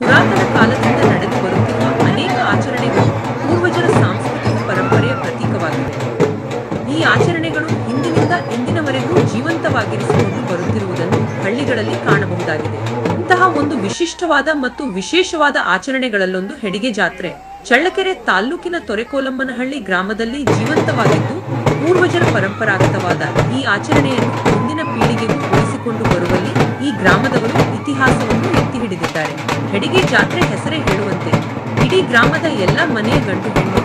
ಪುರಾತನ ಕಾಲದಿಂದ ನಡೆದು ಬರುತ್ತಿರುವ ಅನೇಕ ಆಚರಣೆಗಳು ಪೂರ್ವಜರ ಸಾಂಸ್ಕೃತಿಕ ಪರಂಪರೆಯ ಪ್ರತೀಕವಾಗಿವೆ. ಈ ಆಚರಣೆಗಳು ಹಿಂದಿನಿಂದ ಇಂದಿನವರೆಗೂ ಜೀವಂತವಾಗಿರಿಸಿಕೊಂಡು ಬರುತ್ತಿರುವುದನ್ನು ಹಳ್ಳಿಗಳಲ್ಲಿ ಕಾಣಬಹುದಾಗಿದೆ. ಇಂತಹ ಒಂದು ವಿಶಿಷ್ಟವಾದ ಮತ್ತು ವಿಶೇಷವಾದ ಆಚರಣೆಗಳಲ್ಲೊಂದು ಹೆಡಿಗೆ ಜಾತ್ರೆ. ಚಳ್ಳಕೆರೆ ತಾಲ್ಲೂಕಿನ ತೊರೆಕೋಲಂಬನಹಳ್ಳಿ ಗ್ರಾಮದಲ್ಲಿ ಜೀವಂತವಾಗಿದ್ದು, ಪೂರ್ವಜರ ಪರಂಪರಾಗತವಾದ ಈ ಆಚರಣೆಯನ್ನು ಮುಂದಿನ ಪೀಳಿಗೆಗೂ ಉಳಿಸಿಕೊಂಡು ಬರುವಲ್ಲಿ ಈ ಗ್ರಾಮದವರು ಇತಿಹಾಸವನ್ನು ಎತ್ತಿ ಹಿಡಿದಿದ್ದಾರೆ. ಹೆಡಿಗೆ ಜಾತ್ರೆ ಹೆಸರೇ ಹೇಳುವಂತೆ ಇಡೀ ಗ್ರಾಮದ ಎಲ್ಲ ಮನೆಯ ಗಂಡು ಹೆಣ್ಣು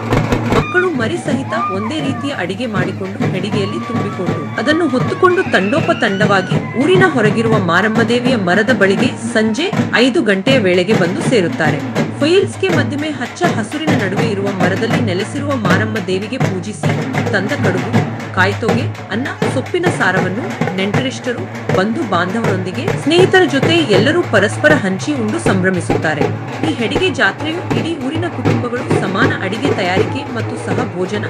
ಮಕ್ಕಳು ಮರಿ ಸಹಿತ ಒಂದೇ ರೀತಿಯ ಅಡಿಗೆ ಮಾಡಿಕೊಂಡು ಹೆಡಿಗೆಯಲ್ಲಿ ತುಂಬಿಕೊಂಡು ಅದನ್ನು ಹೊತ್ತುಕೊಂಡು ತಂಡೋಪ ತಂಡವಾಗಿ ಊರಿನ ಹೊರಗಿರುವ ಮಾರಮ್ಮದೇವಿಯ ಮರದ ಬಳಿಗೆ ಸಂಜೆ ಐದು ಗಂಟೆಯ ವೇಳೆಗೆ ಬಂದು ಸೇರುತ್ತಾರೆ. ಫೈಲ್ಸ್ಗೆ ಮಧ್ಯಮೆ ಹಚ್ಚ ಹಸುರಿನ ನಡುವೆ ಇರುವ ಮರದಲ್ಲಿ ನೆಲೆಸಿರುವ ಮಾರಮ್ಮ ದೇವಿಗೆ ಪೂಜಿಸಿ ತಂದ ಕಡುಬು, ಕಾಯ್ತೋಗೆ, ಅನ್ನ, ಸೊಪ್ಪಿನ ಸಾರವನ್ನು ನೆಂಟರಿಷ್ಟರು, ಬಂಧು ಬಾಂಧವರೊಂದಿಗೆ ಸ್ನೇಹಿತರ ಜೊತೆ ಎಲ್ಲರೂ ಪರಸ್ಪರ ಹಂಚಿ ಉಂಡು ಸಂಭ್ರಮಿಸುತ್ತಾರೆ. ಈ ಹೆಡಿಗೆ ಜಾತ್ರೆಯು ಇಡೀ ಊರಿನ ಕುಟುಂಬಗಳು ಸಮಾನ ಅಡಿಗೆ ತಯಾರಿಕೆ ಮತ್ತು ಸಹ ಭೋಜನ,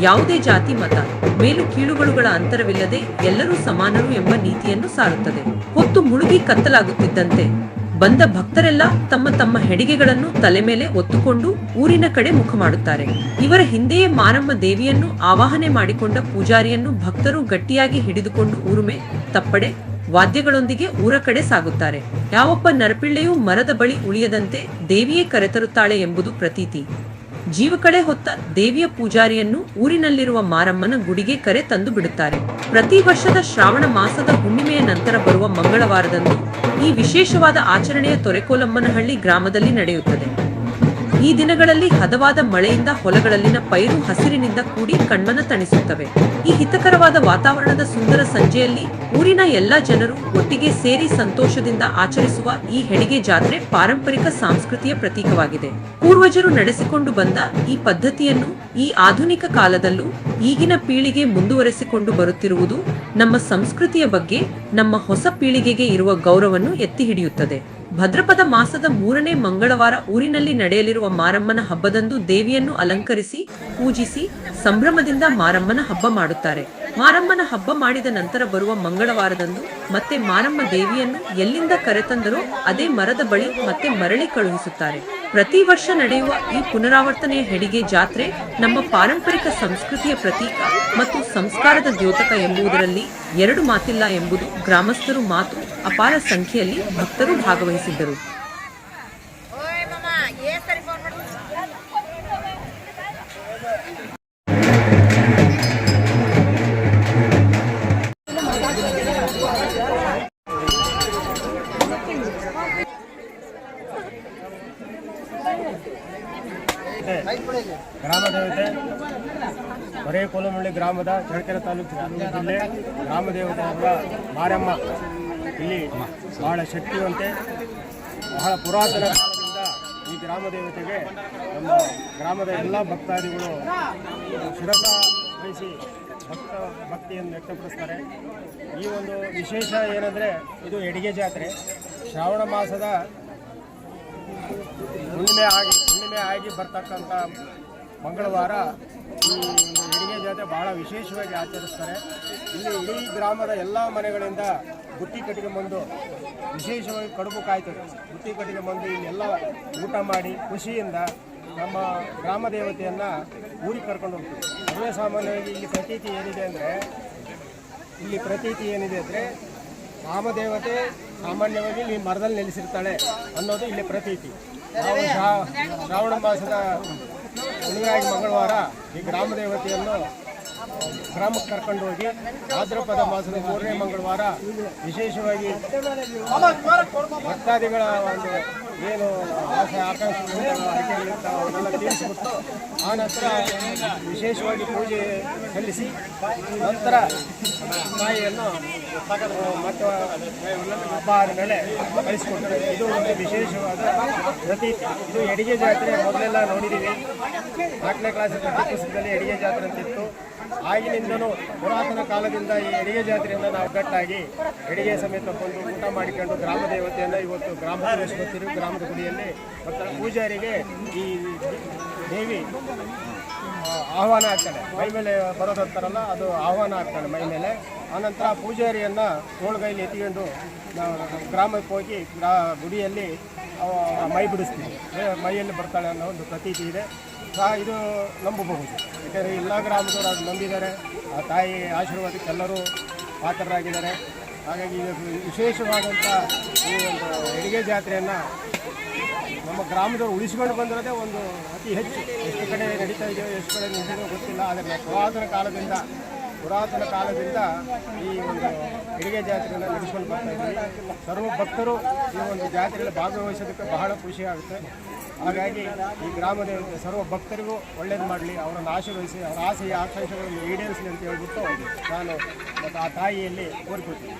ಯಾವುದೇ ಜಾತಿ ಮತ, ಮೇಲು ಕೀಳುಗಳುಗಳ ಅಂತರವಿಲ್ಲದೆ ಎಲ್ಲರೂ ಸಮಾನರು ಎಂಬ ನೀತಿಯನ್ನು ಸಾರುತ್ತದೆ. ಹೊತ್ತು ಮುಳುಗಿ ಕತ್ತಲಾಗುತ್ತಿದ್ದಂತೆ ಬಂದ ಭಕ್ತರೆಲ್ಲ ತಮ್ಮ ತಮ್ಮ ಹೆಡಿಗೆಗಳನ್ನು ತಲೆ ಮೇಲೆ ಒತ್ತುಕೊಂಡು ಊರಿನ ಕಡೆ ಮುಖ ಮಾಡುತ್ತಾರೆ. ಇವರ ಹಿಂದೆಯೇ ಮಾರಮ್ಮ ದೇವಿಯನ್ನು ಆವಾಹನೆ ಮಾಡಿಕೊಂಡ ಪೂಜಾರಿಯನ್ನು ಭಕ್ತರು ಗಟ್ಟಿಯಾಗಿ ಹಿಡಿದುಕೊಂಡು ಊರುಮೆ, ತಪ್ಪಡೆ, ವಾದ್ಯಗಳೊಂದಿಗೆ ಊರ ಕಡೆ ಸಾಗುತ್ತಾರೆ. ಯಾವೊಬ್ಬ ನರಪಿಳ್ಳೆಯು ಮರದ ಬಳಿ ಉಳಿಯದಂತೆ ದೇವಿಯೇ ಕರೆತರುತ್ತಾಳೆ ಎಂಬುದು ಪ್ರತೀತಿ. ಜೀವಕಳೆ ಹೊತ್ತ ದೇವಿಯ ಪೂಜಾರಿಯನ್ನು ಊರಿನಲ್ಲಿರುವ ಮಾರಮ್ಮನ ಗುಡಿಗೆ ಕರೆ ತಂದು ಬಿಡುತ್ತಾರೆ. ಪ್ರತಿ ವರ್ಷದ ಶ್ರಾವಣ ಮಾಸದ ಹುಣ್ಣಿಮೆಯ ನಂತರ ಬರುವ ಮಂಗಳವಾರದಂದು ಈ ವಿಶೇಷವಾದ ಆಚರಣೆಯ ತೊರೆಕೋಲಮ್ಮನಹಳ್ಳಿ ಗ್ರಾಮದಲ್ಲಿ ನಡೆಯುತ್ತದೆ. ಈ ದಿನಗಳಲ್ಲಿ ಹದವಾದ ಮಳೆಯಿಂದ ಹೊಲಗಳಲ್ಲಿನ ಪೈರು ಹಸಿರಿನಿಂದ ಕೂಡಿ ಕಣ್ಮನ ತಣಿಸುತ್ತವೆ. ಈ ಹಿತಕರವಾದ ವಾತಾವರಣದ ಸುಂದರ ಸಂಜೆಯಲ್ಲಿ ಊರಿನ ಎಲ್ಲ ಜನರು ಒಟ್ಟಿಗೆ ಸೇರಿ ಸಂತೋಷದಿಂದ ಆಚರಿಸುವ ಈ ಹೆಣಿಗೆ ಜಾತ್ರೆ ಪಾರಂಪರಿಕ ಸಾಂಸ್ಕೃತಿಯ ಪ್ರತೀಕವಾಗಿದೆ. ಪೂರ್ವಜರು ನಡೆಸಿಕೊಂಡು ಬಂದ ಈ ಪದ್ಧತಿಯನ್ನು ಈ ಆಧುನಿಕ ಕಾಲದಲ್ಲೂ ಈಗಿನ ಪೀಳಿಗೆ ಮುಂದುವರೆಸಿಕೊಂಡು ಬರುತ್ತಿರುವುದು ನಮ್ಮ ಸಂಸ್ಕೃತಿಯ ಬಗ್ಗೆ ನಮ್ಮ ಹೊಸ ಪೀಳಿಗೆಗೆ ಇರುವ ಗೌರವವನ್ನು ಎತ್ತಿ ಹಿಡಿಯುತ್ತದೆ. ಭದ್ರಪದ ಮಾಸದ ಮೂರನೇ ಮಂಗಳವಾರ ಊರಿನಲ್ಲಿ ನಡೆಯಲಿರುವ ಮಾರಮ್ಮನ ಹಬ್ಬದಂದು ದೇವಿಯನ್ನು ಅಲಂಕರಿಸಿ, ಪೂಜಿಸಿ, ಸಂಭ್ರಮದಿಂದ ಮಾರಮ್ಮನ ಹಬ್ಬ ಮಾಡುತ್ತಾರೆ. ಮಾರಮ್ಮನ ಹಬ್ಬ ಮಾಡಿದ ನಂತರ ಬರುವ ಮಂಗಳವಾರದಂದು ಮತ್ತೆ ಮಾರಮ್ಮ ದೇವಿಯನ್ನು ಎಲ್ಲಿಂದ ಕರೆತಂದರೋ ಅದೇ ಮರದ ಬಳಿ ಮತ್ತೆ ಮರಳಿ ಕಳುಹಿಸುತ್ತಾರೆ. ಪ್ರತಿ ವರ್ಷ ನಡೆಯುವ ಈ ಪುನರಾವರ್ತನೆಯ ಹೆಡಿಗೆ ಜಾತ್ರೆ ನಮ್ಮ ಪಾರಂಪರಿಕ ಸಂಸ್ಕೃತಿಯ ಪ್ರತೀಕ ಮತ್ತು ಸಂಸ್ಕಾರದ ದ್ಯೋತಕ ಎಂಬುದರಲ್ಲಿ ಎರಡು ಮಾತಿಲ್ಲ ಎಂಬುದು ಗ್ರಾಮಸ್ಥರು ಮಾತು ಅಪಾರ ಸಂಖ್ಯೆಯಲ್ಲಿ ಭಕ್ತರು ಭಾಗವಹಿಸಿದ್ದರು. ಗ್ರಾಮ ದೇವತೆ ಹೊರೆ ಕೋಲಮಳ್ಳಿ ಗ್ರಾಮದ ಚಳ್ಳಕೆರೆ ತಾಲೂಕು ಜಿಲ್ಲೆ ಗ್ರಾಮ ದೇವತೆ ಮಾರಮ್ಮ. ಇಲ್ಲಿ ಬಹಳ ಶಕ್ತಿವಂತೆ ಬಹಳ ಪುರಾತನ ಕಾಲದಿಂದ ಈ ಗ್ರಾಮ ದೇವತೆಗೆ ನಮ್ಮ ಗ್ರಾಮದ ಎಲ್ಲ ಭಕ್ತಾದಿಗಳು ಶಿರಸ ವಹಿಸಿ ಭಕ್ತ ಭಕ್ತಿಯನ್ನು ವ್ಯಕ್ತಪಡಿಸ್ತಾರೆ. ಈ ಒಂದು ವಿಶೇಷ ಏನಂದರೆ ಇದು ಎಡಿಗೆ ಜಾತ್ರೆ. ಶ್ರಾವಣ ಮಾಸದ ಹುಣ್ಣಿಮೆ ಆಗಿ ಹುಣ್ಣಿಮೆ ಆಗಿ ಬರ್ತಕ್ಕಂಥ ಮಂಗಳವಾರ ಈ ಒಂದು ಎಡಿಗೆ ಜಾತ್ರೆ ಬಹಳ ವಿಶೇಷವಾಗಿ ಆಚರಿಸ್ತಾರೆ. ಇಲ್ಲಿ ಇಡೀ ಗ್ರಾಮದ ಎಲ್ಲ ಮನೆಗಳಿಂದ ಬುತ್ತಿ ಕಟ್ಟಿಗೆ ಬಂದು ವಿಶೇಷವಾಗಿ ಕಡುಬು ಕಾಯ್ತದೆ. ಬುತ್ತಿ ಕಟ್ಟಿಗೆ ಬಂದು ಇಲ್ಲೆಲ್ಲ ಊಟ ಮಾಡಿ ಖುಷಿಯಿಂದ ನಮ್ಮ ಗ್ರಾಮ ದೇವತೆಯನ್ನು ಊರಿಗೆ ಕರ್ಕೊಂಡು ಹೋಗ್ತೀವಿ. ಸರ್ವೇ ಸಾಮಾನ್ಯವಾಗಿ ಇಲ್ಲಿ ಪ್ರತೀತಿ ಏನಿದೆ ಅಂದರೆ, ಇಲ್ಲಿ ಪ್ರತೀತಿ ಏನಿದೆ ಅಂದರೆ ರಾಮದೇವತೆ ಸಾಮಾನ್ಯವಾಗಿ ಇಲ್ಲಿ ಮರದಲ್ಲಿ ನೆಲೆಸಿರ್ತಾಳೆ ಅನ್ನೋದು ಇಲ್ಲಿ ಪ್ರತೀತಿ. ನಾವು ಶ್ರಾವಣ ಮಾಸದ ಮಂಗಳವಾರ ಈ ಗ್ರಾಮ ದೇವತೆಯನ್ನು ಗ್ರಾಮಕ್ಕೆ ಕರ್ಕೊಂಡು ಹೋಗಿ ಭಾದ್ರಪದ ಮಾಸದ ಮೂರನೇ ಮಂಗಳವಾರ ವಿಶೇಷವಾಗಿ ಭಕ್ತಾದಿಗಳ ಒಂದು ಏನು ಆಸೆ, ಆಕಾಂಕ್ಷೆ ಅವನ್ನೆಲ್ಲ ಆ ನಂತರ ವಿಶೇಷವಾಗಿ ಪೂಜೆ ಸಲ್ಲಿಸಿ ನಂತರ ತಾಯಿಯನ್ನು ಮತ್ತು ಹಬ್ಬ ಆದಮೇಲೆ ಕಳಿಸ್ಕೊಡ್ತಾರೆ. ಇದು ಒಂದು ವಿಶೇಷವಾದ ಪ್ರತಿ ಇದು ಎಡಿಗೆ ಜಾತ್ರೆ ಮೊದಲೆಲ್ಲ ನೋಡಿದ್ದೀವಿ ನಾಲ್ಕನೇ ಕ್ಲಾಸ್ ಪುಸ್ತಕದಲ್ಲಿ ಎಡಿಗೆ ಜಾತ್ರೆ ಅಂತಿತ್ತು. ಆಗಿನಿಂದನೂ ಪುರಾತನ ಕಾಲದಿಂದ ಈ ಎಡಿಗೆ ಜಾತ್ರೆಯನ್ನು ನಾವು ಒಗ್ಗಟ್ಟಾಗಿ ಎಡಿಗೆ ಸಮೇತ ಬಂದು ಊಟ ಮಾಡಿಕೊಂಡು ಗ್ರಾಮ ದೇವತೆಯನ್ನು ಇವತ್ತು ಗ್ರಾಮ ತಿರು ಗ್ರಾಮದ ಗುಡಿಯಲ್ಲಿ ಮತ್ತು ಪೂಜಾರಿಗೆ ಈ ದೇವಿ ಆಹ್ವಾನ ಆಗ್ತಾಳೆ. ಮೈ ಮೇಲೆ ಬರೋದಂತಾರಲ್ಲ ಅದು ಆಹ್ವಾನ ಆಗ್ತಾಳೆ ಮೈ ಮೇಲೆ ಆನಂತರ ಪೂಜಾರಿಯನ್ನು ತೋಳ್ಗೈಲಿ ಎತ್ಕೊಂಡು ಗ್ರಾಮಕ್ಕೆ ಹೋಗಿ ಗ್ರಾ ಗುಡಿಯಲ್ಲಿ ಮೈ ಬಿಡಿಸ್ತೀವಿ. ಮೈಯಲ್ಲಿ ಬರ್ತಾಳೆ ಅನ್ನೋ ಒಂದು ಪ್ರತೀತಿ ಇದೆ. ಇದು ನಂಬಬಹುದು. ಯಾಕೆಂದರೆ ಎಲ್ಲ ಗ್ರಾಮದವರು ಅದು ನಂಬಿದ್ದಾರೆ. ಆ ತಾಯಿ ಆಶೀರ್ವಾದಕ್ಕೆ ಎಲ್ಲರೂ ಪಾತ್ರರಾಗಿದ್ದಾರೆ. ಹಾಗಾಗಿ ಇದು ವಿಶೇಷವಾದಂಥ ಈ ಒಂದು ಹೆರಿಗೆ ಜಾತ್ರೆಯನ್ನು ನಮ್ಮ ಗ್ರಾಮದವರು ಉಳಿಸಿಕೊಂಡು ಬಂದಿರೋದೇ ಒಂದು ಅತಿ ಹೆಚ್ಚು. ಎಷ್ಟು ಕಡೆ ನಡೀತಾ ಇದೆಯೋ, ಎಷ್ಟು ಕಡೆ ನಡೀತೋ ಗೊತ್ತಿಲ್ಲ. ಆದರೆ ಪುರಾತನ ಕಾಲದಿಂದ ಪುರಾತನ ಕಾಲದಿಂದ ಈ ಒಂದು ಹೆರಿಗೆ ಜಾತ್ರೆಯನ್ನು ನಡೆಸ್ಕೊಂಡು ಬರ್ತಾ ಇದ್ದೀವಿ ಸರ್ವ ಭಕ್ತರು ಈ ಒಂದು ಜಾತ್ರೆಯಲ್ಲಿ ಭಾಗವಹಿಸೋದಕ್ಕೆ ಬಹಳ ಖುಷಿ ಆಗುತ್ತೆ. ಹಾಗಾಗಿ ಈ ಗ್ರಾಮದ ಸರ್ವ ಭಕ್ತರಿಗೂ ಒಳ್ಳೇದು ಮಾಡಲಿ, ಅವರನ್ನು ಆಶೀರ್ವಹಿಸಿ ಅವರ ಆಸೆಯ ಆಕಾಂಕ್ಷೆಗಳನ್ನು ಈಡೇರಿಸಲಿ ಅಂತ ಹೇಳ್ಬಿಟ್ಟು ನಾನು ಮತ್ತು ಆ ತಾಯಿಯಲ್ಲಿ ಕೋರಿಕೊಳ್ತೀನಿ.